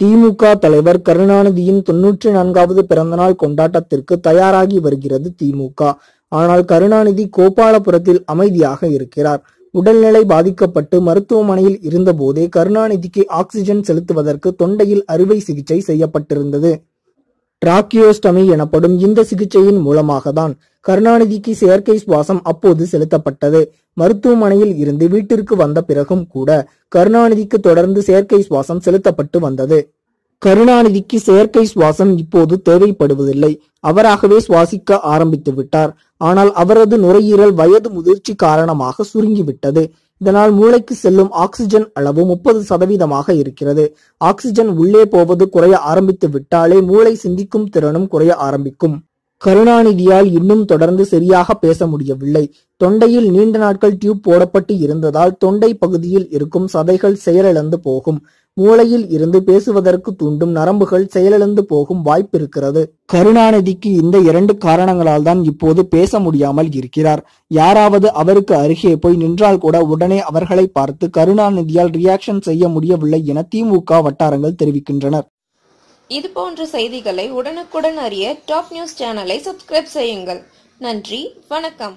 திமுக தலைவர் கருணாநிதியின் தொன்னூற்றி நான்காவது பிறந்தநாள் கொண்டாட்டத்திற்கு தயாராகி வருகிறது திமுக. ஆனால் கருணாநிதி கோபாலபுரத்தில் அமைதியாக இருக்கிறார். உடல்நிலை பாதிக்கப்பட்டு மருத்துவமனையில் இருந்தபோதே கருணாநிதிக்கு ஆக்சிஜன் செலுத்துவதற்கு தொண்டையில் அறுவை சிகிச்சை செய்யப்பட்டிருந்தது. டிராக்கியோஸ்டமி எனப்படும் இந்த சிகிச்சையின் மூலமாக தான் கருணாநிதிக்கு செயற்கை சுவாசம் அப்போது செலுத்தப்பட்டது. மருத்துவமனையில் இருந்து வீட்டிற்கு வந்த பிறகும் கூட கருணாநிதிக்கு தொடர்ந்து செயற்கை சுவாசம் செலுத்தப்பட்டு வந்தது. கருணாநிதிக்கு செயற்கை சுவாசம் இப்போது தேவைப்படுவதில்லை. அவராகவே சுவாசிக்க ஆரம்பித்து விட்டார். ஆனால் அவரது நுரையீரல் வயது முதிர்ச்சி காரணமாக சுருங்கிவிட்டது. இதனால் மூளைக்கு செல்லும் ஆக்சிஜன் அளவு முப்பது சதவீதமாக இருக்கிறது. ஆக்சிஜன் உள்ளே போவது குறைய ஆரம்பித்து விட்டாலே மூளை சிந்திக்கும் திறனும் குறைய ஆரம்பிக்கும். கருணாநிதியால் இன்னும் தொடர்ந்து சரியாக பேச முடியவில்லை. தொண்டையில் நீண்ட நாட்கள் டியூப் போடப்பட்டு இருந்ததால் தொண்டை பகுதியில் இருக்கும் சதைகள் செயலிழந்து போகும். மூளையில் இருந்து பேசுவதற்கு தூண்டும் நரம்புகள் செயலிழந்து போகும் வாய்ப்பு இருக்கிறது கருணாநிதிக்கு இந்த இரண்டு காரணங்களால் தான் இப்போது பேச முடியாமல் இருக்கிறார். யாராவது அவருக்கு அருகே போய் நின்றால் கூட உடனே அவர்களை பார்த்து கருணாநிதியால் ரியாக்ஷன் செய்ய முடியவில்லை என திமுக வட்டாரங்கள் தெரிவிக்கின்றனர். இது போன்ற செய்திகளை உடனுக்குடன் அறிய டாப் நியூஸ் சேனலை சப்ஸ்கிரைப் செய்யுங்கள். நன்றி வணக்கம்.